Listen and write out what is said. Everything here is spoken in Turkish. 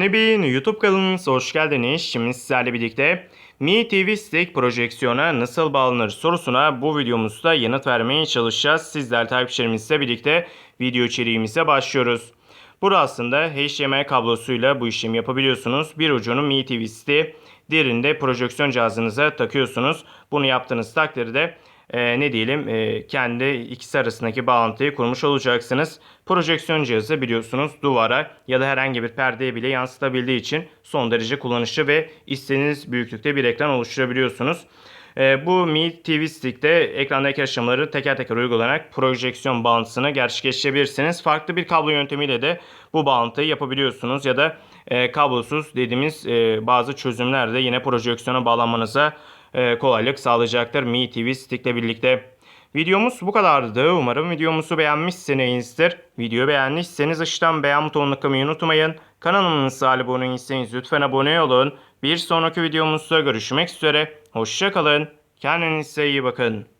Yani bir YouTube kanalımıza hoş geldiniz. Şimdi sizlerle birlikte Mi TV Stick projeksiyona nasıl bağlanır sorusuna bu videomuzda yanıt vermeye çalışacağız. Sizler takipçilerimizle birlikte video içeriğimize başlıyoruz. Burada aslında HDMI kablosuyla bu işlemi yapabiliyorsunuz. Bir ucunu Mi TV Stick, diğerini de projeksiyon cihazınıza takıyorsunuz. Bunu yaptığınız takdirde e, ne diyelim e, kendi ikisi arasındaki bağlantıyı kurmuş olacaksınız. Projeksiyon cihazı biliyorsunuz duvara ya da herhangi bir perdeye bile yansıtabildiği için son derece kullanışlı ve istediğiniz büyüklükte bir ekran oluşturabiliyorsunuz. E, bu Mi TV Stick'te ekrandaki aşamaları teker teker uygulanarak projeksiyon bağlantısını gerçekleştirebilirsiniz. Farklı bir kablo yöntemiyle de bu bağlantıyı yapabiliyorsunuz ya da e, kablosuz dediğimiz e, bazı çözümler de yine projeksiyona bağlanmanıza kolaylık sağlayacaktır Mi TV Stick ile birlikte. Videomuz bu kadardı. Umarım videomuzu beğenmişsinizdir. Videoyu beğendiyseniz aşağıdan beğen butonuna tıklamayı unutmayın. Kanalımıza abone değilseniz lütfen abone olun. Bir sonraki videomuzda görüşmek üzere. Hoşçakalın. Kendinize iyi bakın.